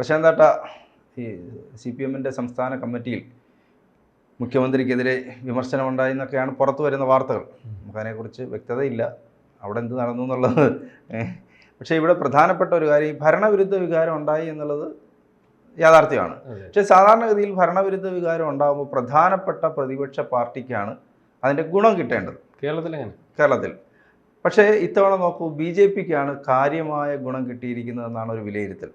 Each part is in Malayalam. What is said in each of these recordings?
പ്രശാന്താട്ട ഈ സി പി എമ്മിന്റെ സംസ്ഥാന കമ്മിറ്റിയിൽ മുഖ്യമന്ത്രിക്കെതിരെ വിമർശനമുണ്ടായി എന്നൊക്കെയാണ് പുറത്തു വരുന്ന വാർത്തകൾ. നമുക്കതിനെക്കുറിച്ച് വ്യക്തതയില്ല. അവിടെ എന്ത് നടന്നു എന്നുള്ളത്. പക്ഷേ ഇവിടെ പ്രധാനപ്പെട്ട ഒരു കാര്യം ഈ ഭരണവിരുദ്ധ വികാരം ഉണ്ടായി എന്നുള്ളത് യാഥാർത്ഥ്യമാണ്. പക്ഷേ സാധാരണഗതിയിൽ ഭരണവിരുദ്ധ വികാരം ഉണ്ടാകുമ്പോൾ പ്രധാനപ്പെട്ട പ്രതിപക്ഷ പാർട്ടിക്കാണ് അതിന്റെ ഗുണം കിട്ടേണ്ടത്. കേരളത്തിൽ കേരളത്തിൽ. പക്ഷേ ഇത്തവണ നോക്കൂ ബി ജെ പിക്കാണ് കാര്യമായ ഗുണം കിട്ടിയിരിക്കുന്നതെന്നാണ് ഒരു വിലയിരുത്തൽ.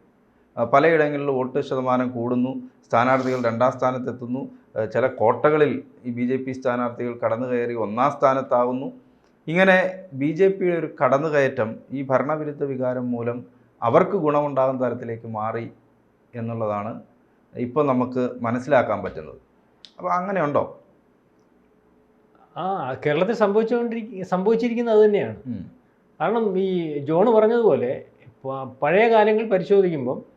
ആ, പലയിടങ്ങളിലും വോട്ട് ശതമാനം കൂടുന്നു സ്ഥാനാർത്ഥികൾ രണ്ടാം സ്ഥാനത്തെത്തുന്നു ചില കോട്ടകളിൽ ഈ ബി ജെ പി സ്ഥാനാർത്ഥികൾ കടന്നു കയറി ഒന്നാം സ്ഥാനത്താവുന്നു. ഇങ്ങനെ ബി ജെ പിയുടെ ഒരു കടന്നുകയറ്റം ഈ ഭരണവിരുദ്ധ വികാരം മൂലം അവർക്ക് ഗുണമുണ്ടാകുന്ന തരത്തിലേക്ക് മാറി എന്നുള്ളതാണ് ഇപ്പോൾ നമുക്ക് മനസ്സിലാക്കാൻ പറ്റുന്നത്. അപ്പോൾ അങ്ങനെയുണ്ടോ? ആ കേരളത്തിൽ സംഭവിച്ചുകൊണ്ടിരിക്കുന്ന സംഭവിച്ചിരിക്കുന്നത് അത് തന്നെയാണ്. കാരണം ഈ ജോണ് പറഞ്ഞതുപോലെ പഴയ കാലങ്ങൾ പരിശോധിക്കുമ്പം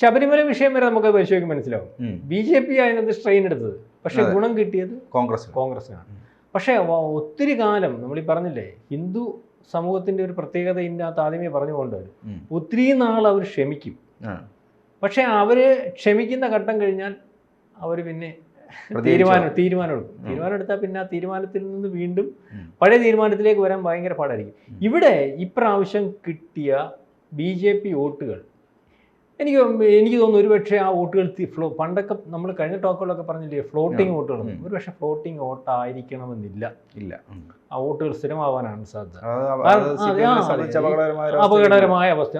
ശബരിമല വിഷയം വരെ നമുക്ക് പരിശോധിക്കാൻ മനസ്സിലാവും. ബി ജെ പി അതിനകത്ത് സ്ട്രെയിൻ എടുത്തത്. പക്ഷെ ഗുണം കിട്ടിയത് കോൺഗ്രസ് കോൺഗ്രസിനാണ് പക്ഷേ ഒത്തിരി കാലം നമ്മളീ പറഞ്ഞില്ലേ ഹിന്ദു സമൂഹത്തിന്റെ ഒരു പ്രത്യേകത ഇതിനകത്ത് ആദ്യമേ പറഞ്ഞുകൊണ്ട്. ഒത്തിരി നാൾ അവർ ക്ഷമിക്കും. പക്ഷെ അവർ ക്ഷമിക്കുന്ന ഘട്ടം കഴിഞ്ഞാൽ അവർ പിന്നെ? തീരുമാനം തീരുമാനം എടുക്കും. തീരുമാനം എടുത്താൽ പിന്നെ ആ തീരുമാനത്തിൽ നിന്ന് വീണ്ടും പഴയ തീരുമാനത്തിലേക്ക് വരാൻ ഭയങ്കര പാടായിരിക്കും. ഇവിടെ ഇപ്രാവശ്യം കിട്ടിയ ബി ജെ പി വോട്ടുകൾ എനിക്ക് എനിക്ക് തോന്നുന്നു ഒരു പക്ഷേ ആ വോട്ടുകൾ ഫ്ലോ പണ്ടൊക്കെ നമ്മൾ കഴിഞ്ഞ ടോക്കുകളൊക്കെ പറഞ്ഞില്ലേ ഫ്ലോട്ടിംഗ് വോട്ടുകൾ. ഒരു പക്ഷേ ഫ്ലോട്ടിംഗ് വോട്ടായിരിക്കണമെന്നില്ല. ഇല്ല. ആ വോട്ടുകൾ സ്ഥിരമാവാനാണ് സാധ്യത. അപകടകരമായ അവസ്ഥ.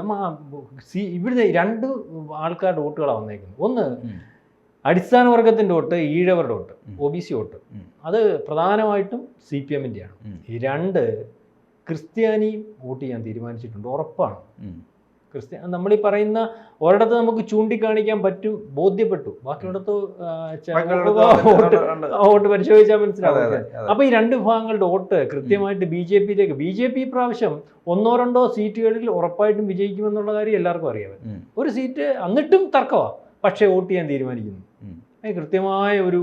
സി- ഇവിടുത്തെ രണ്ട് ആൾക്കാരുടെ വോട്ടുകളാണ് വന്നേക്കുന്നത്. ഒന്ന്. അടിസ്ഥാന വർഗത്തിന്റെ vote ഈഴവരുടെ vote. O B C vote. അത് പ്രധാനമായിട്ടും സി പി എമ്മിന്റെയാണ്. ഈ രണ്ട് ക്രിസ്ത്യാനിയും വോട്ട് ചെയ്യാൻ തീരുമാനിച്ചിട്ടുണ്ട് ഉറപ്പാണ്. ക്രിസ്ത്യ നമ്മളീ പറയുന്ന ഒരിടത്ത് നമുക്ക് ചൂണ്ടിക്കാണിക്കാൻ പറ്റും ബോധ്യപ്പെട്ടു. ബാക്കിയിടത്ത് വോട്ട്. പരിശോധിച്ചാൽ മനസ്സിലാവും. അപ്പൊ ഈ രണ്ട് വിഭാഗങ്ങളുടെ വോട്ട് കൃത്യമായിട്ട് ബി ജെ പിയിലേക്ക് ബി ജെ പി പ്രാവശ്യം ഒന്നോ രണ്ടോ സീറ്റുകളിൽ ഉറപ്പായിട്ടും വിജയിക്കുമെന്നുള്ള കാര്യം എല്ലാവർക്കും അറിയാം. ഒരു സീറ്റ് എന്നിട്ടും തർക്കമാണ് പക്ഷേ വോട്ട് ചെയ്യാൻ തീരുമാനിക്കുന്നു. കൃത്യമായ ഒരു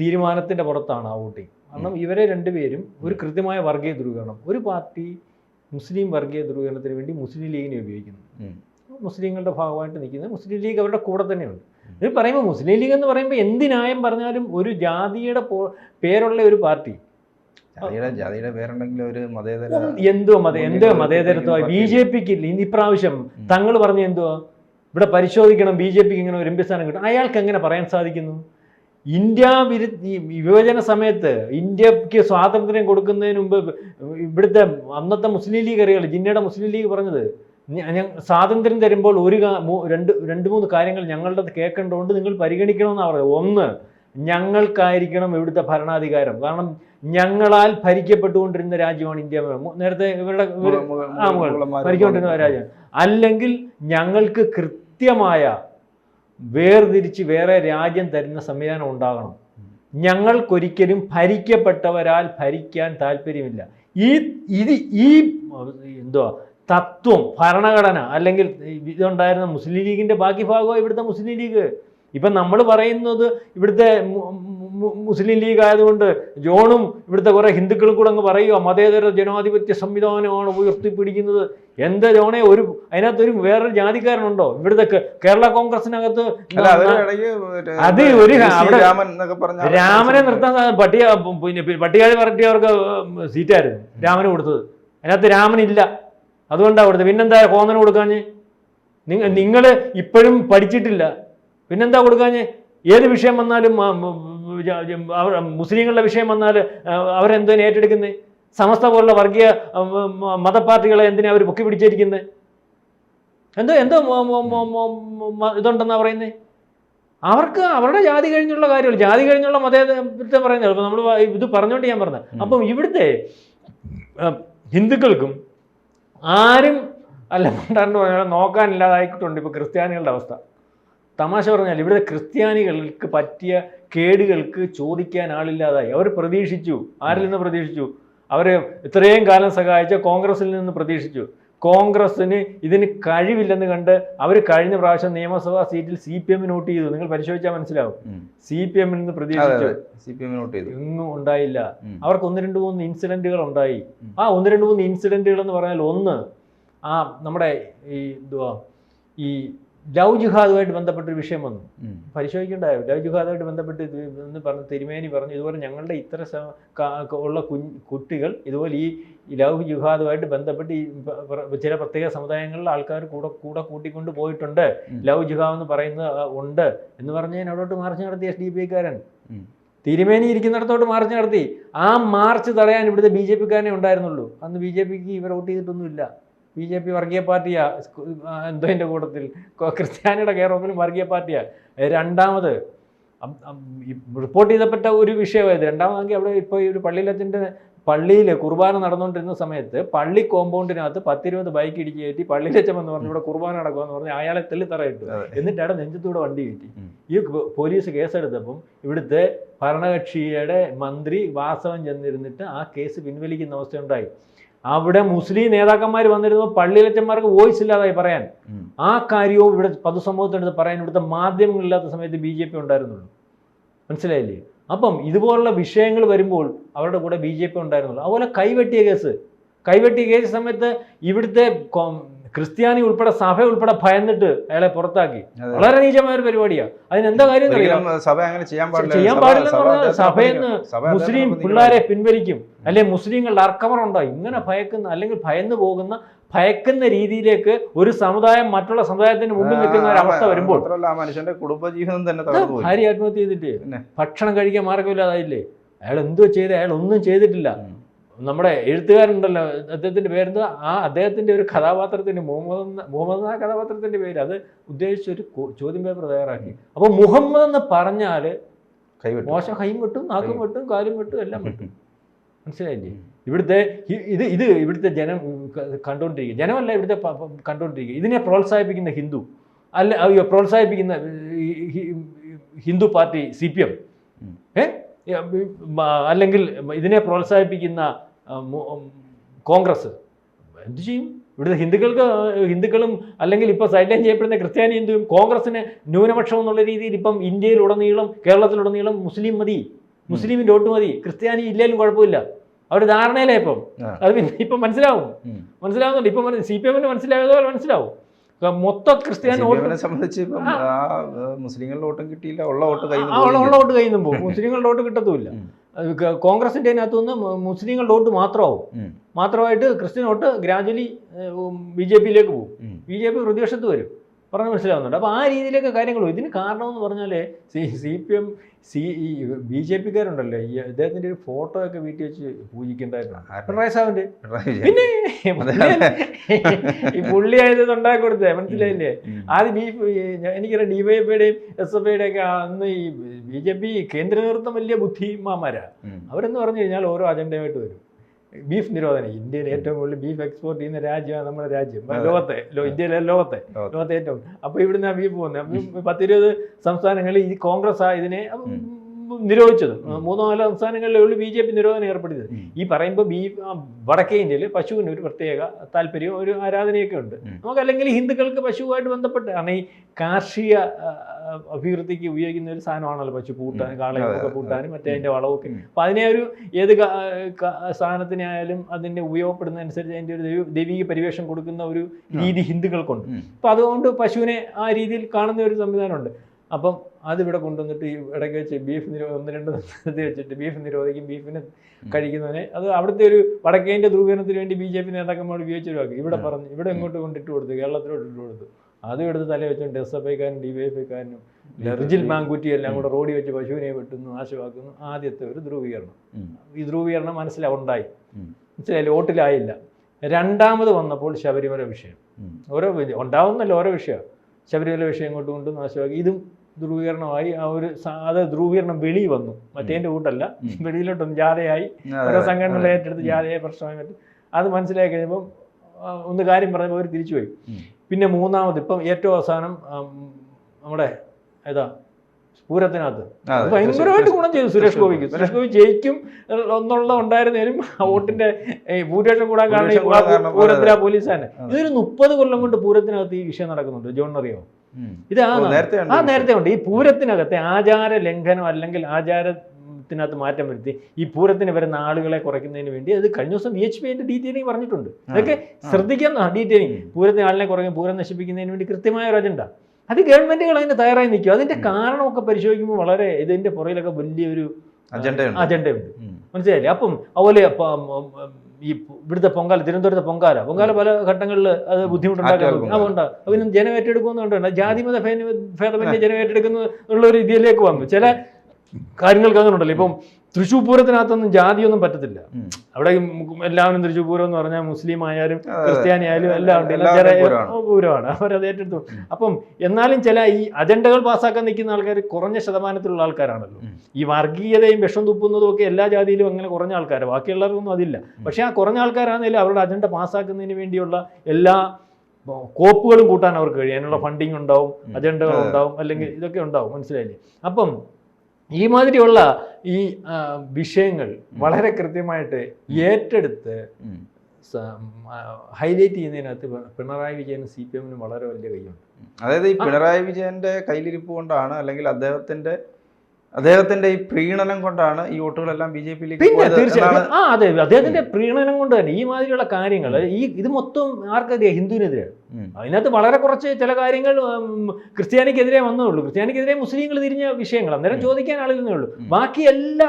തീരുമാനത്തിന്റെ പുറത്താണ് ആ വോട്ടിംഗ്. കാരണം ഇവരെ രണ്ടുപേരും ഒരു കൃത്യമായ വർഗീയ ധ്രുവീകരണം ഒരു പാർട്ടി മുസ്ലിം വർഗീയ ധ്രുവീകരണത്തിന് വേണ്ടി മുസ്ലിം ലീഗിനെ ഉപയോഗിക്കുന്നു. മുസ്ലിങ്ങളുടെ ഭാഗമായിട്ട് നിൽക്കുന്നത് മുസ്ലിം ലീഗ് അവരുടെ കൂടെ തന്നെയുണ്ട്. ഇത് പറയുമ്പോൾ മുസ്ലിം ലീഗ് എന്ന് പറയുമ്പോൾ എന്ത് ന്യായം പറഞ്ഞാലും ഒരു ജാതിയുടെ പേരുള്ള ഒരു പാർട്ടി. ജാതിയുടെ പേരുണ്ടെങ്കിൽ ഒരു മതേതര എന്തോ മത എന്തോ മതേതരത്വ? ബി ജെ പിക്ക് ഇപ്രാവശ്യം തങ്ങൾ പറഞ്ഞ എന്തോ ഇവിടെ പരിശോധിക്കണം ബി ജെ പിക്ക് ഇങ്ങനെ ഒരു എം പി സ്ഥാനം കിട്ടും. അയാൾക്ക് എങ്ങനെ പറയാൻ സാധിക്കുന്നു? ഇന്ത്യ വിരു വിഭജന സമയത്ത് ഇന്ത്യയ്ക്ക് സ്വാതന്ത്ര്യം കൊടുക്കുന്നതിന് മുമ്പ് ഇവിടുത്തെ അന്നത്തെ മുസ്ലിം ലീഗ് അറിയാലോ ജിന്നയുടെ മുസ്ലിം ലീഗ് പറഞ്ഞത് സ്വാതന്ത്ര്യം തരുമ്പോൾ ഒരു രണ്ട് രണ്ട് മൂന്ന് കാര്യങ്ങൾ ഞങ്ങളുടെ കേൾക്കേണ്ടതുകൊണ്ട് നിങ്ങൾ പരിഗണിക്കണമെന്നാണ് പറയുന്നത് ഒന്ന് ഞങ്ങൾക്കായിരിക്കണം ഇവിടുത്തെ ഭരണാധികാരം. കാരണം ഞങ്ങളാൽ ഭരിക്കപ്പെട്ടുകൊണ്ടിരുന്ന രാജ്യമാണ് ഇന്ത്യ. നേരത്തെ ഇവരുടെ ഭരിച്ചുകൊണ്ടിരുന്ന രാജ്യം. അല്ലെങ്കിൽ ഞങ്ങൾക്ക് കൃത്യമായ വേർതിരിച്ച് വേറെ രാജ്യം തരുന്ന സംവിധാനം ഉണ്ടാകണം. ഞങ്ങൾക്കൊരിക്കലും ഭരിക്കപ്പെട്ടവരാൽ ഭരിക്കാൻ താല്പര്യമില്ല. ഈ ഇത് ഈ എന്തുവാ തത്വം ഭരണഘടന അല്ലെങ്കിൽ ഇതുണ്ടായിരുന്ന മുസ്ലിം ലീഗിന്റെ ബാക്കി ഭാഗമോ ഇവിടുത്തെ മുസ്ലിം ലീഗ്. ഇപ്പം നമ്മൾ പറയുന്നത് ഇവിടുത്തെ മുസ്ലിം ലീഗ് ആയതുകൊണ്ട് ജോണും ഇവിടുത്തെ കുറേ ഹിന്ദുക്കളും കൂടെ അങ്ങ് പറയുക മതേതര ജനാധിപത്യ സംവിധാനമാണ് ഉയർത്തിപ്പിടിക്കുന്നത്. എന്താ ജോണെ ഒരു അതിനകത്തൊരു വേറൊരു ജാതിക്കാരനുണ്ടോ? ഇവിടുത്തെ കേരള കോൺഗ്രസിനകത്ത് അത് ഒരു രാമനെ. നിർത്താൻ പട്ടിക പിന്നെ പട്ടികാടി പറഞ്ഞ അവർക്ക് സീറ്റായിരുന്നു രാമന് കൊടുത്തത്. അതിനകത്ത് രാമനില്ല. അതുകൊണ്ടാണ് കൊടുത്തത്. പിന്നെന്താ കോന്നന് കൊടുക്കാഞ്ഞ്? നിങ്ങൾ ഇപ്പോഴും പഠിച്ചിട്ടില്ല. പിന്നെന്താ കൊടുക്കാഞ്ഞ്? ഏത് വിഷയം വന്നാലും അവർ മുസ്ലിങ്ങളുടെ വിഷയം വന്നാൽ അവരെന്തിനാ ഏറ്റെടുക്കുന്നത് സമസ്ത പോലുള്ള വർഗീയ മത മതപാർട്ടികളെ എന്തിനാ അവർ പൊക്കി പിടിച്ചിരിക്കുന്നത് എന്തോ എന്തോ ഇതുണ്ടെന്നാ പറയുന്നത് അവർക്ക് അവരുടെ ജാതി കഴിഞ്ഞുള്ള കാര്യമല്ല. ജാതി കഴിഞ്ഞുള്ള മതേതരത്തെ പറയുന്നത് അപ്പം നമ്മൾ ഇത് പറഞ്ഞുകൊണ്ട് ഞാൻ പറഞ്ഞത്. അപ്പം ഇവിടുത്തെ ഹിന്ദുക്കൾക്കും ആരും അല്ല പണ്ടാണ്ട് പറഞ്ഞാൽ നോക്കാനില്ലാതായിട്ടുണ്ട് ഇപ്പോൾ ക്രിസ്ത്യാനികളുടെ അവസ്ഥ. തമാശ പറഞ്ഞാൽ ഇവിടുത്തെ ക്രിസ്ത്യാനികൾക്ക് പറ്റിയ കേടുകൾക്ക് ചോദിക്കാൻ ആളില്ലാതായി. അവർ പ്രതീക്ഷിച്ചു. ആരിൽ നിന്ന് പ്രതീക്ഷിച്ചു? അവർ ഇത്രയും കാലം സഹായിച്ച കോൺഗ്രസിൽ നിന്ന് പ്രതീക്ഷിച്ചു. കോൺഗ്രസ്സിന് ഇതിന് കഴിവില്ലെന്ന് കണ്ട് അവർ കഴിഞ്ഞ പ്രാവശ്യം നിയമസഭാ സീറ്റിൽ സി പി എമ്മിന് വോട്ട് ചെയ്തു. നിങ്ങൾ പരിശോധിച്ചാൽ മനസ്സിലാവും. സി പി എമ്മിൽ നിന്ന് പ്രതീക്ഷിച്ചു. സി പി എം നോട്ട് ചെയ്തു. എങ്ങും ഉണ്ടായില്ല. അവർക്ക് ഒന്ന് രണ്ട് മൂന്ന് ഇൻസിഡന്റുകൾ ഉണ്ടായി. ആ ഒന്ന് രണ്ട് മൂന്ന് ഇൻസിഡന്റുകൾ എന്ന് പറഞ്ഞാൽ ഒന്ന് ആ നമ്മുടെ ഈ എന്തുവാ ഈ ലവ് ജുഹാദുമായിട്ട് ബന്ധപ്പെട്ടൊരു വിഷയം വന്നു. പരിശോധിക്കേണ്ടായോ ലവ് ജുഹാദുമായിട്ട് ബന്ധപ്പെട്ട് ഇതെന്ന് എന്ന് പറഞ്ഞ് തിരുമേനി പറഞ്ഞു ഇതുപോലെ ഞങ്ങളുടെ ഇത്ര ഉള്ള കുട്ടികൾ ഇതുപോലെ ഈ ലവ് ജുഹാദുമായിട്ട് ബന്ധപ്പെട്ട് ഈ ചില പ്രത്യേക സമുദായങ്ങളിൽ ആൾക്കാർ കൂടെ കൂടെ കൂട്ടിക്കൊണ്ട് പോയിട്ടുണ്ട്. ലവ് ജിഹാദ് എന്ന് പറയുന്നത് ഉണ്ട്. എന്ന് പറഞ്ഞ് അവിടോട്ട് മാർച്ച് നടത്തി എസ് ഡി പി ഐക്കാരൻ. തിരുമേനി ഇരിക്കുന്നിടത്തോട്ട് മാർച്ച് നടത്തി. ആ മാർച്ച് തടയാൻ ഇവിടുത്തെ ബി ജെ പിക്കാരനെ ഉണ്ടായിരുന്നുള്ളൂ. അന്ന് ബി ജെ പിക്ക് ഇവർ വോട്ട് ചെയ്തിട്ടൊന്നുമില്ല. ബി ജെ പി വർഗീയ പാർട്ടിയാ. എന്തോ എന്റെ കൂട്ടത്തിൽ? ക്രിസ്ത്യാനിയുടെ കെയർ വർഗീയ പാർട്ടിയാ. രണ്ടാമത് റിപ്പോർട്ട് ചെയ്തപ്പെട്ട ഒരു വിഷയമായത് രണ്ടാമതെങ്കിൽ അവിടെ ഇപ്പോൾ ഈ ഒരു പള്ളിയിലച്ഛന്റെ പള്ളിയിൽ കുർബാന നടന്നുകൊണ്ടിരുന്ന സമയത്ത് പള്ളി കോമ്പൗണ്ടിനകത്ത് പത്തിരുപത് ബൈക്ക് ഇടിച്ച് കയറ്റി പള്ളിയിലച്ചം എന്ന് പറഞ്ഞു ഇവിടെ കുർബാന നടക്കുമെന്ന് പറഞ്ഞ് അയാളെ തെള്ളിത്തറയിട്ടു എന്നിട്ട് അവിടെ നെഞ്ചത്തൂടെ വണ്ടി കയറ്റി. ഈ പോലീസ് കേസെടുത്തപ്പം ഇവിടുത്തെ ഭരണകക്ഷിയുടെ മന്ത്രി വാസവൻ ചെന്നിരുന്നിട്ട് ആ കേസ് പിൻവലിക്കുന്ന അവസ്ഥയുണ്ടായി. അവിടെ മുസ്ലിം നേതാക്കന്മാർ വന്നിരുന്നു പള്ളിയിലച്ചന്മാർക്ക് വോയിസ് ഇല്ലാതായി പറയാൻ. ആ കാര്യവും ഇവിടെ പൊതുസമൂഹത്തിനടുത്ത് പറയാൻ ഇവിടുത്തെ മാധ്യമങ്ങളില്ലാത്ത സമയത്ത് ബി ജെ പി ഉണ്ടായിരുന്നുള്ളൂ. മനസ്സിലായില്ലേ? അപ്പം ഇതുപോലുള്ള വിഷയങ്ങൾ വരുമ്പോൾ അവരുടെ കൂടെ ബി ജെ പി ഉണ്ടായിരുന്നുള്ളൂ. അതുപോലെ കൈവെട്ടിയ കേസ്. കൈവെട്ടിയ കേസ് സമയത്ത് ഇവിടുത്തെ ക്രിസ്ത്യാനി ഉൾപ്പെടെ സഭ ഉൾപ്പെടെ ഭയന്നിട്ട് അയാളെ പുറത്താക്കി. വളരെ നീചമായ ഒരു പരിപാടിയാ. അതിനെന്താ കാര്യം സഭ അങ്ങനെ ചെയ്യാൻ പാടില്ല. ചെയ്യാൻ പാടില്ലെന്ന് പറഞ്ഞാൽ സഭയെന്ന് മുസ്ലിം. പിള്ളേരെ പിൻവലിക്കും. അല്ലെ മുസ്ലിങ്ങളുടെ അർക്കമർ ഉണ്ടാവും ഇങ്ങനെ ഭയക്കുന്ന അല്ലെങ്കിൽ ഭയന്നു പോകുന്ന ഭയക്കുന്ന രീതിയിലേക്ക് ഒരു സമുദായം മറ്റുള്ള സമുദായത്തിന് മുമ്പിൽ നിൽക്കുന്ന ഒരു അവസ്ഥ വരുമ്പോൾ മനുഷ്യന്റെ കുടുംബജീവിതം തന്നെ ഭാര്യ ആത്മഹത്യ ചെയ്തിട്ട്? ഭക്ഷണം കഴിക്കാൻ മാർഗമില്ലാതായില്ലേ അയാൾ എന്തോ ചെയ്ത്? അയാൾ ഒന്നും ചെയ്തിട്ടില്ല. നമ്മുടെ എഴുത്തുകാരുണ്ടല്ലോ അദ്ദേഹത്തിന്റെ പേരെന്താ ആ അദ്ദേഹത്തിന്റെ ഒരു കഥാപാത്രത്തിന്റെ മുഹമ്മദ് മുഹമ്മദ് എന്ന കഥാപാത്രത്തിന്റെ പേര് അത് ഉദ്ദേശിച്ചൊരു കോ- ചോദ്യം പേപ്പർ തയ്യാറാക്കി അപ്പോൾ മുഹമ്മദ് എന്ന് പറഞ്ഞാൽ മോശം കൈയും വെട്ടും നാക്കും വെട്ടും കാലും വെട്ടും എല്ലാം വെട്ടും മനസ്സിലായില്ലേ ഇവിടുത്തെ ഇത് ഇത് ഇവിടുത്തെ ജനം ക- കണ്ടുകൊണ്ടിരിക്കുക ജനമല്ല ഇവിടുത്തെ കണ്ടുകൊണ്ടിരിക്കുക ഇതിനെ പ്രോത്സാഹിപ്പിക്കുന്ന ഹിന്ദു അല്ല അയ്യോ പ്രോത്സാഹിപ്പിക്കുന്ന Hindu party C P M A അല്ലെങ്കിൽ ഇതിനെ പ്രോത്സാഹിപ്പിക്കുന്ന കോൺഗ്രസ്. എന്ത് ചെയ്യും? ഇവിടുത്തെ ഹിന്ദുക്കൾക്ക് ഹിന്ദുക്കളും അല്ലെങ്കിൽ ഇപ്പോൾ സൈഡ്ലൈൻ ചെയ്യപ്പെടുന്ന ക്രിസ്ത്യാനി ഹിന്ദുവും കോൺഗ്രസിന് ന്യൂനപക്ഷം എന്നുള്ള രീതിയിൽ ഇപ്പം ഇന്ത്യയിലുടനീളം കേരളത്തിലുടനീളം മുസ്ലിം മതി. മുസ്ലിമിന്റെ വോട്ട് മതി. ക്രിസ്ത്യാനി ഇല്ലേലും കുഴപ്പമില്ല. അവർ ധാരണയിലെ ഇപ്പം. അത് പിന്നെ ഇപ്പം മനസ്സിലാവും. മനസ്സിലാവുന്നുണ്ട്. ഇപ്പം സി പി എമ്മിന് മനസ്സിലായതുപോലെ മനസ്സിലാവും. ക- മൊത്തം ക്രിസ്ത്യാനി വോട്ടിനെ സംബന്ധിച്ച് മുസ്ലിങ്ങളുടെ വോട്ടും കിട്ടിയില്ല. ഉള്ള വോട്ട് കയ്യിൽ ഉള്ള ഉള്ള വോട്ട് കയ്യിൽ നിന്നും പോകും മുസ്ലിങ്ങളുടെ വോട്ട് കിട്ടത്തുമില്ല. ഉം. അതിനകത്തുനിന്ന് അതിനകത്ത് നിന്ന് മുസ്ലിങ്ങളുടെ വോട്ട് മാത്രമാവും മാത്രമായിട്ട് Christian vote gradually B J പിയിലേക്ക് പോകും. ബി ജെ പി പ്രതിപക്ഷത്ത് വരും പറഞ്ഞ് മനസ്സിലാവുന്നുണ്ട്. അപ്പോൾ ആ രീതിയിലൊക്കെ കാര്യങ്ങൾ ഇതിന് കാരണമെന്ന് പറഞ്ഞാൽ C C P M C ഈ ബി ജെ പിക്കാരുണ്ടല്ലോ. ഈ അദ്ദേഹത്തിന്റെ ഒരു ഫോട്ടോ ഒക്കെ വീട്ടിൽ വെച്ച് പൂജിക്കേണ്ടായിരുന്നു? പിണറായി സാറിന്റെ പിന്നെ ഈ പുള്ളി പുള്ളിയായത് ഉണ്ടാക്കി കൊടുത്തേ മനസ്സിലായില്ലേ. ആദ്യം ഡി എനിക്കറിയാം ഡിവൈഎഫ്ഐയുടെയും എസ് എഫ് ഐയുടെ ഒക്കെ അന്ന് ഈ ബി ജെ പി കേന്ദ്ര നേതൃത്വം വലിയ ബുദ്ധിമാന്മാരാണ്. അവരെന്ന് പറഞ്ഞു കഴിഞ്ഞാൽ ഓരോ അജണ്ടയുമായിട്ട് വരും. ബീഫ് നിരോധനം. ഇന്ത്യയിൽ ഏറ്റവും കൂടുതൽ ബീഫ് എക്സ്പോർട്ട് ചെയ്യുന്ന രാജ്യമാണ് നമ്മുടെ രാജ്യം. ലോകത്തെ. ഇന്ത്യയിലെ ലോകത്തെ. ലോകത്തെ. ഏറ്റവും. അപ്പോൾ ഇവിടുന്ന് ആ ബീഫ് പോകുന്നത് പത്തിരുപത് സംസ്ഥാനങ്ങളിൽ ഈ കോൺഗ്രസ് ആ ഇതിനെ. നിരോധിച്ചത്. മൂന്നോ നാലോ സംസ്ഥാനങ്ങളിലേ ഉള്ളൂ ബി ജെ പി നിരോധനം ഏർപ്പെടുത്തിയത്. ഈ പറയുമ്പോൾ ബി വടക്കേ ഇന്ത്യയിൽ പശുവിന് ഒരു പ്രത്യേക താല്പര്യം ഒരു ആരാധനയൊക്കെ ഉണ്ട്. നമുക്ക് അല്ലെങ്കിൽ ഹിന്ദുക്കൾക്ക് പശുവുമായിട്ട് ബന്ധപ്പെട്ട് കാരണം ഈ കാർഷിക അഭിവൃദ്ധിക്ക് ഉപയോഗിക്കുന്ന ഒരു സാധനമാണല്ലോ പശു പൂട്ടാൻ കാളയൊക്കെ. പൂട്ടാനും മറ്റേ അതിന്റെ വളവൊക്കെ അപ്പോൾ അപ്പം അതിനെ ഒരു ഏത് സാധനത്തിനായാലും അതിന്റെ ഉപയോഗപ്പെടുന്നതനുസരിച്ച് അതിന്റെ ഒരു ദൈവ- ദൈവിക പരിവേഷം കൊടുക്കുന്ന ഒരു രീതി ഹിന്ദുക്കൾക്കുണ്ട്. അപ്പോൾ അപ്പം അതുകൊണ്ട് പശുവിനെ ആ രീതിയിൽ കാണുന്ന ഒരു സംവിധാനമുണ്ട്. അപ്പം അതിവിടെ കൊണ്ടുവന്നിട്ട് ഈ ഇടയ്ക്ക് വെച്ച് ബീഫ് നിരോ ഒന്ന് രണ്ട് നിർത്തി വെച്ചിട്ട് ബീഫ് നിരോധിക്കും ബീഫിനെ കഴിക്കുന്നതിനെ അത് അവിടുത്തെ ഒരു വടക്കേന്റെ ധ്രുവീകരണത്തിന് വേണ്ടി ബി ജെ പി നേതാക്കന്മാർ ഉപയോഗിച്ച് ഒഴിവാക്കി ഇവിടെ പറഞ്ഞു ഇവിടെ ഇങ്ങോട്ട് കൊണ്ടിട്ട് കൊടുത്തു കേരളത്തിലോട്ട് ഇട്ട് കൊടുത്തു. അതും എടുത്ത് തല വെച്ചുകൊണ്ട് എസ് എഫ് ഐക്കാരനും ഡി വൈ എഫ് ഐക്കാരനും റിജിൽ മാങ്കുറ്റി എല്ലാം കൂടെ റോഡി വെച്ച് പശുവിനെ വെട്ടുന്നു നാശമാക്കുന്നു. ആദ്യത്തെ ഒരു ധ്രുവീകരണം. ഈ ധ്രുവീകരണം മനസ്സിലാ ഉണ്ടായി. ഉം. മനസ്സിലായില്ലേ? വോട്ടിലായില്ല. രണ്ടാമത് വന്നപ്പോൾ ശബരിമല വിഷയം. ഓരോ ഉണ്ടാവുന്നല്ലോ ഓരോ വിഷയം ശബരിമല വിഷയം ഇങ്ങോട്ട് കൊണ്ട് നാശമാക്കി. ഇതും ധ്രുവീകരണമായി ആ ഒരു അത് ധ്രുവീകരണം വെളി വന്നു. മറ്റേന്റെ കൂട്ടല്ല. വെളിയിലോട്ടൊന്നും ജാഥയായി. ഓരോ സംഘടനകൾ ഏറ്റെടുത്ത് ജാഥയായ പ്രശ്നമായി മറ്റും. അത് മനസ്സിലാക്കി കഴിഞ്ഞപ്പം ഒന്ന് കാര്യം പറഞ്ഞപ്പോൾ അവർ തിരിച്ചുപോയി. പിന്നെ മൂന്നാമത് ഇപ്പം ഏറ്റവും അവസാനം നമ്മുടെ ഏതാ പൂരത്തിനകത്ത്. ഭയങ്കരമായിട്ട് ഗുണം ചെയ്തു സുരേഷ് ഗോപിക്ക്. സുരേഷ് ഗോപി ജയിക്കും എന്നുള്ള ഉണ്ടായിരുന്നേലും വോട്ടിന്റെ ഭൂരിപക്ഷം കൂടാൻ കാരണം പൂരത്തിലാ പോലീസാണ്. ഇതൊരു മുപ്പത് കൊല്ലം കൊണ്ട് പൂരത്തിനകത്ത് ഈ വിഷയം നടക്കുന്നുണ്ട്? ജോൺ അറിയാമോ. ഇത് ആ നേരത്തെ ഉണ്ട്. ഈ പൂരത്തിനകത്തെ ആചാര ലംഘനം അല്ലെങ്കിൽ ആചാര ത്തിനകത്ത് മാറ്റം വരുത്തി ഈ പൂരത്തിന് വരുന്ന ആളുകളെ കുറയ്ക്കുന്നതിന് വേണ്ടി അത് കഴിഞ്ഞ ദിവസം വി എച്ച് പി എന്റെ ഡീറ്റെയിലിംഗ് പറഞ്ഞിട്ടുണ്ട്. അതൊക്കെ ശ്രദ്ധിക്കുന്ന ഡീറ്റെയിലിംഗ് പൂരത്തിന് ആളിനെ കുറയ്ക്കും പൂരം നശിപ്പിക്കുന്നതിന് വേണ്ടി കൃത്യമായ ഒരു അജണ്ട അത് ഗവൺമെന്റുകൾ അതിന്റെ തയ്യാറായി നിൽക്കും. അതിന്റെ കാരണമൊക്കെ പരിശോധിക്കുമ്പോൾ വളരെ ഇതിന്റെ പുറകിലൊക്കെ വലിയൊരു അജണ്ടയുണ്ട് അജണ്ടയുണ്ട്. മനസ്സിലായില്ലേ? അപ്പം അതുപോലെ ഈ ഇവിടുത്തെ പൊങ്കാല തിരുവനന്തപുരത്തെ പൊങ്കാല. പൊങ്കാല പല ഘട്ടങ്ങളിൽ അത് ബുദ്ധിമുട്ടുണ്ടാക്കാൻ ആറ്റുകാൽ അതുകൊണ്ട് അതിനും ജനം ഏറ്റെടുക്കുന്നുണ്ട് ജാതിമത ഭേദ- ഭേദമന്യേ ജനം ഏറ്റെടുക്കുന്നു എന്നുള്ള ഒരു രീതിയിലേക്ക് വന്നു. ചില കാര്യങ്ങൾക്ക് അങ്ങനെ ഉണ്ടല്ലോ ഇപ്പം തൃശ്ശൂർ പൂരത്തിനകത്തൊന്നും ജാതിയൊന്നും പറ്റത്തില്ല. അവിടെ എല്ലാവരും തൃശ്ശൂർ പൂരം എന്ന് പറഞ്ഞാൽ മുസ്ലിം ആയാലും. ക്രിസ്ത്യാനി ആയാലും എല്ലാം പൂരമാണ്. അവരത് ഏറ്റെടുത്തു. അപ്പം എന്നാലും ചില ഈ അജണ്ടകൾ പാസ്സാക്കാൻ നിൽക്കുന്ന ആൾക്കാർ കുറഞ്ഞ ശതമാനത്തിലുള്ള ആൾക്കാരാണല്ലോ. ഈ വർഗീയതയും വിഷം തുപ്പുന്നതും ഒക്കെ എല്ലാ ജാതിയിലും അങ്ങനെ കുറഞ്ഞ ആൾക്കാർ ബാക്കിയുള്ളവർക്കൊന്നും അതില്ല. പക്ഷേ ആ കുറഞ്ഞ ആൾക്കാരാണെങ്കിലും അവരുടെ അജണ്ട പാസ്സാക്കുന്നതിന് വേണ്ടിയുള്ള എല്ലാ കോപ്പുകളും കൂട്ടാൻ അവർക്ക് കഴിയും. അതിനുള്ള ഫണ്ടിങ് ഉണ്ടാവും. അജണ്ടകൾ ഉണ്ടാവും അല്ലെങ്കിൽ ഇതൊക്കെ ഉണ്ടാവും. മനസ്സിലായില്ലേ? അപ്പം ഈ മാതിരിയുള്ള ഈ വിഷയങ്ങൾ വളരെ കൃത്യമായിട്ട് ഏറ്റെടുത്ത് ഹൈലൈറ്റ് ചെയ്യുന്നതിനകത്ത് പിണറായി വിജയനും സി പി എമ്മിനും വളരെ വലിയ കൈയുണ്ട്. അതായത് ഈ പിണറായി വിജയന്റെ കയ്യിലിരിപ്പ് കൊണ്ടാണ് അല്ലെങ്കിൽ അദ്ദേഹത്തിന്റെ അദ്ദേഹത്തിന്റെ ഈ പ്രീണനം കൊണ്ടാണ് ഈ വോട്ടുകളെല്ലാം ബി ജെ പിയിലേക്ക് പിന്നെ പോയത് തീർച്ചയായും. ആ അതെ അദ്ദേഹത്തിന്റെ പ്രീണനം കൊണ്ട് തന്നെ ഈ മാതിരിയുള്ള കാര്യങ്ങൾ ഈ ഇത് മൊത്തം ആർക്കെതിരെ ഹിന്ദുവിനെതിരെയാണ്. അതിനകത്ത് വളരെ കുറച്ച് ചില കാര്യങ്ങൾ ക്രിസ്ത്യാനിക്കെതിരെ വന്നേ ഉള്ളൂ. ക്രിസ്ത്യാനിക്കെതിരെ മുസ്ലിങ്ങൾ തിരിഞ്ഞ വിഷയങ്ങൾ അന്നേരം. ചോദിക്കാൻ ആളുകളേ ഉള്ളൂ. ബാക്കി എല്ലാ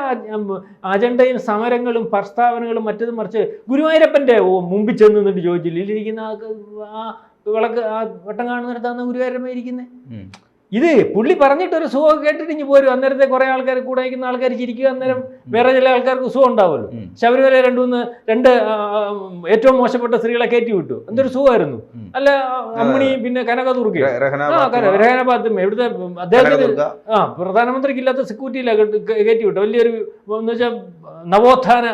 അജണ്ടയും സമരങ്ങളും പ്രസ്താവനകളും മറ്റതും മറിച്ച് ഗുരുവായൂരപ്പന്റെ ഓ, മുമ്പിൽ ചെന്ന് നിന്നിട്ട് ചോദിച്ചില്ല? ഇരിക്കുന്ന ആ വിളക്ക് ആ വട്ടം കാണുന്നിടത്താണ് ഗുരുവായൂരപ്പ ഇരിക്കുന്നത്. ഇത് പുള്ളി പറഞ്ഞിട്ട് ഒരു സുഖം കേട്ടിട്ട് ഇനി പോരും. അന്നേരത്തെ കുറെ ആൾക്കാർ കൂടെ നിൽക്കുന്ന ആൾക്കാർ ചിരിക്കുക അന്നേരം വേറെ ചില ആൾക്കാർക്ക് സുഖം ഉണ്ടാവുമല്ലോ. ശബരിമല രണ്ടു മൂന്ന് രണ്ട് ഏറ്റവും മോശപ്പെട്ട സ്ത്രീകളെ കയറ്റി വിട്ടു. എന്തൊരു സുഖമായിരുന്നു. അല്ല അമ്മണി പിന്നെ കനകദുർഗ. രഹനാബാദ് ഇവിടുത്തെ അദ്ദേഹത്തിന് ആ പ്രധാനമന്ത്രിക്ക് ഇല്ലാത്ത സെക്യൂരിറ്റിയിലാണ് കയറ്റി വിട്ടു വലിയൊരു എന്ന് വെച്ചാൽ നവോത്ഥാന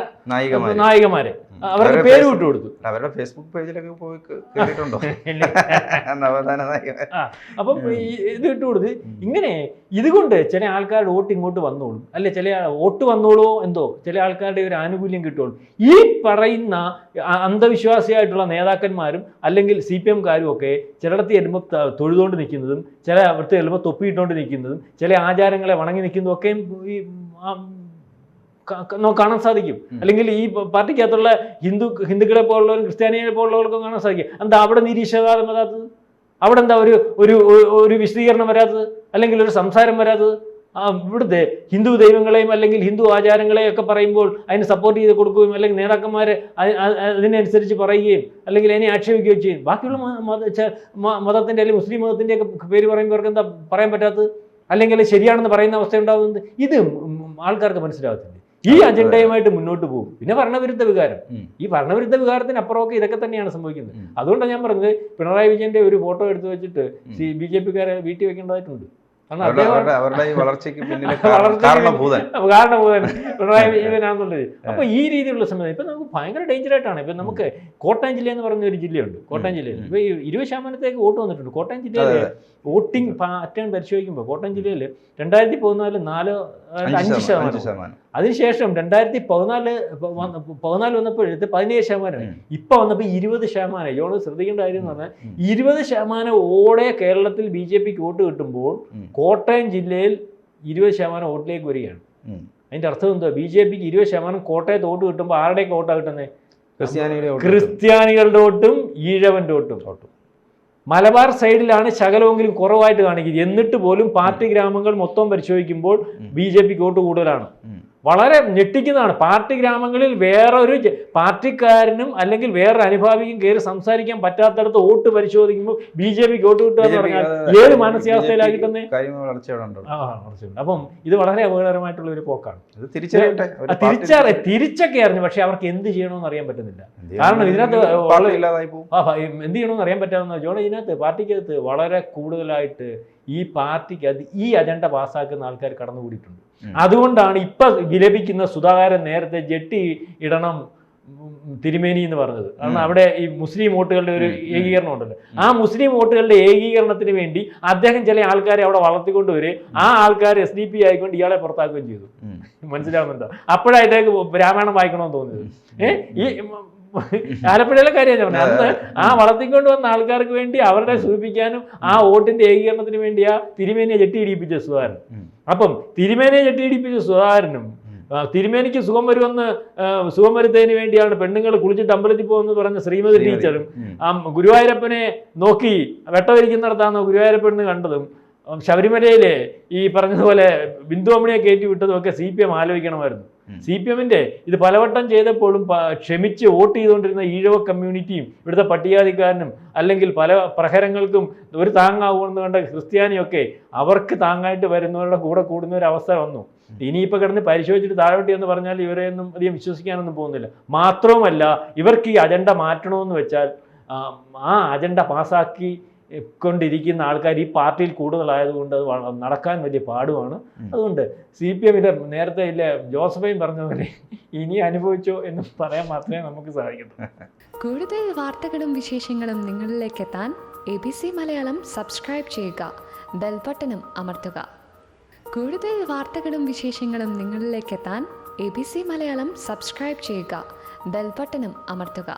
നായികമാര്. അവരുടെ പേര് വിട്ടു കൊടുത്തു. അവരുടെ ഫേസ്ബുക്ക് പേജിലൊക്കെ പോയി കേട്ടിട്ടുണ്ടോ? അപ്പം ഇത് ഇട്ട് കൊടുത്ത് ഇങ്ങനെ ഇതുകൊണ്ട് ചില ആൾക്കാരുടെ വോട്ട് ഇങ്ങോട്ട് വന്നോളും. അല്ലെ ചില വോട്ട് വന്നോളോ എന്തോ ചില ആൾക്കാരുടെ ഒരു ആനുകൂല്യം കിട്ടുള്ളൂ. ഈ പറയുന്ന അന്ധവിശ്വാസിയായിട്ടുള്ള നേതാക്കന്മാരും അല്ലെങ്കിൽ സി പി എംകാരും ഒക്കെ ചിലയിടത്ത് ചെല്ലുമ്പോൾ തൊഴുതുകൊണ്ട് നിൽക്കുന്നതും ചില ഇടത്ത് ചെല്ലുമ്പോൾ തൊപ്പിയിട്ടുകൊണ്ട് നിൽക്കുന്നതും ചില ആചാരങ്ങളെ വണങ്ങി നിൽക്കുന്നതും ഒക്കെ ഈ കാണാൻ സാധിക്കും. അല്ലെങ്കിൽ ഈ പാർട്ടിക്കകത്തുള്ള ഹിന്ദു ഹിന്ദുക്കളെ പോലുള്ളവരും ക്രിസ്ത്യാനികളെ പോലുള്ളവർക്കും കാണാൻ സാധിക്കും. എന്താ അവിടെ നിരീശ്വരവാദം വരാത്തത്? അവിടെ എന്താ ഒരു ഒരു ഒരു- വിശദീകരണം വരാത്തത്? അല്ലെങ്കിൽ ഒരു സംസാരം വരാത്തത്? ഇവിടുത്തെ ഹിന്ദു ദൈവങ്ങളെയും അല്ലെങ്കിൽ ഹിന്ദു ആചാരങ്ങളെയും ഒക്കെ പറയുമ്പോൾ അതിന് സപ്പോർട്ട് ചെയ്ത് കൊടുക്കുകയും അല്ലെങ്കിൽ നേതാക്കന്മാരെ അതിനനുസരിച്ച് പറയുകയും അല്ലെങ്കിൽ അതിനെ ആക്ഷേപിക്കുകയും ചെയ്യും. ബാക്കിയുള്ള മതത്തിന്റെ അല്ലെങ്കിൽ മുസ്ലിം മതത്തിന്റെ ഒക്കെ പേര് പറയുമ്പോൾ അവർക്ക് എന്താ പറയാൻ പറ്റാത്തത്? അല്ലെങ്കിൽ ശരിയാണെന്ന് പറയുന്ന അവസ്ഥ ഉണ്ടാകുന്നത് ഇത് ആൾക്കാർക്ക് മനസ്സിലാകത്തില്ല ഈ അജണ്ടയുമായിട്ട് മുന്നോട്ട് പോകും. പിന്നെ ഭരണവിരുദ്ധ വികാരം. ഈ ഭരണവിരുദ്ധ വികാരത്തിന് അപ്പുറമൊക്കെ ഇതൊക്കെ തന്നെയാണ് സംഭവിക്കുന്നത്. അതുകൊണ്ടാണ് ഞാൻ പറഞ്ഞത് പിണറായി വിജയന്റെ ഒരു ഫോട്ടോ എടുത്തു വെച്ചിട്ട് സി ബി ജെ പിക്കാരെ വീട്ടിൽ വെക്കേണ്ടതായിട്ടുണ്ട്. കാരണഭൂതൻ പിണറായി വിജയനാണെന്നുള്ളത്. അപ്പൊ ഈ രീതിയിലുള്ള സമയത്ത് ഇപ്പൊ നമുക്ക് ഭയങ്കര ഡേഞ്ചർ ആയിട്ടാണ്. ഇപ്പൊ നമുക്ക് കോട്ടയം ജില്ല എന്ന് പറയുന്ന ഒരു ജില്ലയുണ്ട്. കോട്ടയം ജില്ലയിൽ. ഇപ്പോൾ ഇരുപത് ശതമാനത്തേക്ക് വോട്ട് വന്നിട്ടുണ്ട്. കോട്ടയം ജില്ലയിൽ വോട്ടിംഗ് പാറ്റേൺ പരിശോധിക്കുമ്പോൾ കോട്ടയം ജില്ലയിൽ രണ്ടായിരത്തി പതിനാല് നാല് അഞ്ച് ശതമാനം അതിനുശേഷം രണ്ടായിരത്തി പതിനാല് പതിനാല് വന്നപ്പോഴത്തെ പതിനേഴ് ശതമാനം ഇപ്പം വന്നപ്പോൾ ഇരുപത് ശതമാനം ഇയോട് ശ്രദ്ധിക്കേണ്ട കാര്യം എന്ന് പറഞ്ഞാൽ ഇരുപത് ശതമാനം ഓടെ കേരളത്തിൽ ബി ജെ പിക്ക് വോട്ട് കിട്ടുമ്പോൾ കോട്ടയം ജില്ലയിൽ ഇരുപത് ശതമാനം വോട്ടിലേക്ക് വരികയാണ്. അതിന്റെ അതിന്റെ അർത്ഥം എന്തോ ബി ജെ പിക്ക് ഇരുപത് ശതമാനം കോട്ടയത്ത് വോട്ട് കിട്ടുമ്പോൾ ആരുടെയൊക്കെ വോട്ടാണ് കിട്ടുന്നത്. ക്രിസ്ത്യാനികളുടെ വോട്ടും ഈഴവന്റെ വോട്ടും മലബാർ സൈഡിലാണ് ശകലമെങ്കിലും കുറവായിട്ട് കാണിക്കുന്നത് എന്നിട്ട് പോലും പാർട്ടി ഗ്രാമങ്ങൾ മൊത്തം പരിശോധിക്കുമ്പോൾ. ബി ജെ പിക്ക് വോട്ട് കൂടുതലാണ്. വളരെ ഞെട്ടിക്കുന്നതാണ്. പാർട്ടി ഗ്രാമങ്ങളിൽ വേറൊരു പാർട്ടിക്കാരനും അല്ലെങ്കിൽ വേറൊരു അനുഭാവിക്കും കയറി സംസാരിക്കാൻ പറ്റാത്തടത്ത് വോട്ട് പരിശോധിക്കുമ്പോൾ ബി ജെ പിക്ക് വോട്ട് കിട്ടുക എന്ന് പറഞ്ഞാൽ. ഏത് മാനസികാവസ്ഥയിലാക്കി മാനസികാവസ്ഥയിലാണ് കിട്ടുന്നത് കാര്യമായ വളർച്ച അവിടെ ഉണ്ട് ആ അപ്പം ഇത് വളരെ അപകടകരമായിട്ടുള്ള ഒരു പോക്കാണ്. ഇത് തിരിച്ചറിയട്ടെ. ഒരു ആ, തിരിച്ചറി തിരിച്ചൊക്കെ അറിഞ്ഞു. പക്ഷെ അവർക്ക് എന്ത് ചെയ്യണമെന്ന് അറിയാൻ പറ്റുന്നില്ല. കാരണം? ഇതിനകത്ത് എന്ത് ചെയ്യണമെന്ന് അറിയാൻ പറ്റാവുന്ന ജോൺ ഇതിനകത്ത് പാർട്ടിക്കകത്ത് വളരെ കൂടുതലായിട്ട് ഈ പാർട്ടിക്ക് അത് ഈ അജണ്ട പാസ്സാക്കുന്ന ആൾക്കാർ കടന്നുകൂടിയിട്ടുണ്ട്. അതുകൊണ്ടാണ് ഇപ്പൊ വിലപിക്കുന്ന സുധാകരൻ നേരത്തെ ജെട്ടി ഇടണം തിരുമേനി എന്ന് പറഞ്ഞത്. കാരണം അവിടെ ഈ മുസ്ലിം വോട്ടുകളുടെ ഒരു. ഏകീകരണം ഉണ്ടല്ലോ. ആ മുസ്ലിം വോട്ടുകളുടെ ഏകീകരണത്തിന് വേണ്ടി അദ്ദേഹം ചില ആൾക്കാരെ അവിടെ വളർത്തിക്കൊണ്ട് വരികയും ആ ആൾക്കാർ എസ് ഡി പി ആയിക്കൊണ്ട് ഇയാളെ പുറത്താക്കുകയും ചെയ്തു. മനസ്സിലാവുന്നുണ്ടോ അപ്പോഴായിട്ടേക്ക് രാമായണം വായിക്കണമെന്ന് തോന്നിയത്. ഏഹ് ഈ ആലപ്പുഴയിലെ കാര്യമാണ് പറഞ്ഞത്. അന്ന് ആ വളർത്തിക്കൊണ്ട് വന്ന ആൾക്കാർക്ക് വേണ്ടി അവരുടെ സൂചിപ്പിക്കാനും ആ വോട്ടിന്റെ ഏകീകരണത്തിന് വേണ്ടി ആ തിരുമേനിയെ ജെട്ടി ഇടിപ്പിച്ച സുധാകരൻ. അപ്പം തിരുമേനയെ ജെട്ടി ഇടിപ്പിച്ച സുധാകരനും തിരുമേനിക്ക് സുഖം വരുമെന്ന് സുഖം വരുത്തതിന് വേണ്ടിയാണ് പെണ്ണുങ്ങൾ കുളിച്ചിട്ട് അമ്പലത്തിൽ പോകുമെന്ന് പറഞ്ഞ ശ്രീമതി ടീച്ചറും ആ ഗുരുവായൂരപ്പനെ നോക്കി വെട്ടവരിക്കുന്നിടത്താണ് ഗുരുവായൂരപ്പൻ കണ്ടതും ശബരിമലയിലെ ഈ പറഞ്ഞതുപോലെ ബിന്ദു അമ്മണിയെ കയറ്റി വിട്ടതും ഒക്കെ സി പി എം ആലോചിക്കണമായിരുന്നു. സി പി എമ്മിന്റെ ഇത് പലവട്ടം ചെയ്തപ്പോഴും ക്ഷമിച്ച് വോട്ട് ചെയ്തുകൊണ്ടിരുന്ന ഈഴവ കമ്മ്യൂണിറ്റിയും ഇവിടുത്തെ പട്ടികാതിക്കാരനും അല്ലെങ്കിൽ പല പ്രഹരങ്ങൾക്കും ഒരു താങ്ങാവുമെന്ന് കണ്ട ക്രിസ്ത്യാനിയൊക്കെ അവർക്ക് താങ്ങായിട്ട് വരുന്നവരുടെ കൂടെ കൂടുന്ന ഒരു അവസ്ഥ വന്നു. ഇനിയിപ്പോൾ കിടന്ന് പരിശോധിച്ചിട്ട് താഴോട്ട് എന്ന് പറഞ്ഞാൽ ഇവരെയൊന്നും അധികം വിശ്വസിക്കാനൊന്നും പോകുന്നില്ല. മാത്രവുമല്ല ഇവർക്ക് ഈ അജണ്ട മാറ്റണമെന്ന് വെച്ചാൽ ആ, ആ അജണ്ട പാസ്സാക്കി കൊണ്ടിരിക്കുന്ന ആൾക്കാർ ഈ പാർട്ടിയിൽ കൂടുതലായതുകൊണ്ട് അത് നടക്കാൻ വലിയ പാടുമാണ്. അതുകൊണ്ട് സി പി എമ്മിന്റെ നേരത്തെ ഇല്ല ജോസഫൈൻ പറഞ്ഞ പോലെ ഇനി അനുഭവിച്ചോ എന്ന് പറയാൻ മാത്രമേ നമുക്ക് സാധിക്കൂ കൂടുതൽ വാർത്തകളും വിശേഷങ്ങളും നിങ്ങളിലേക്ക് എത്താൻ A B C Malayalam subscribe ചെയ്യുക ബെൽബട്ടനും അമർത്തുക. കൂടുതൽ വാർത്തകളും വിശേഷങ്ങളും നിങ്ങളിലേക്ക് എത്താൻ A B C Malayalam subscribe ചെയ്യുക ബെൽബട്ടനും അമർത്തുക.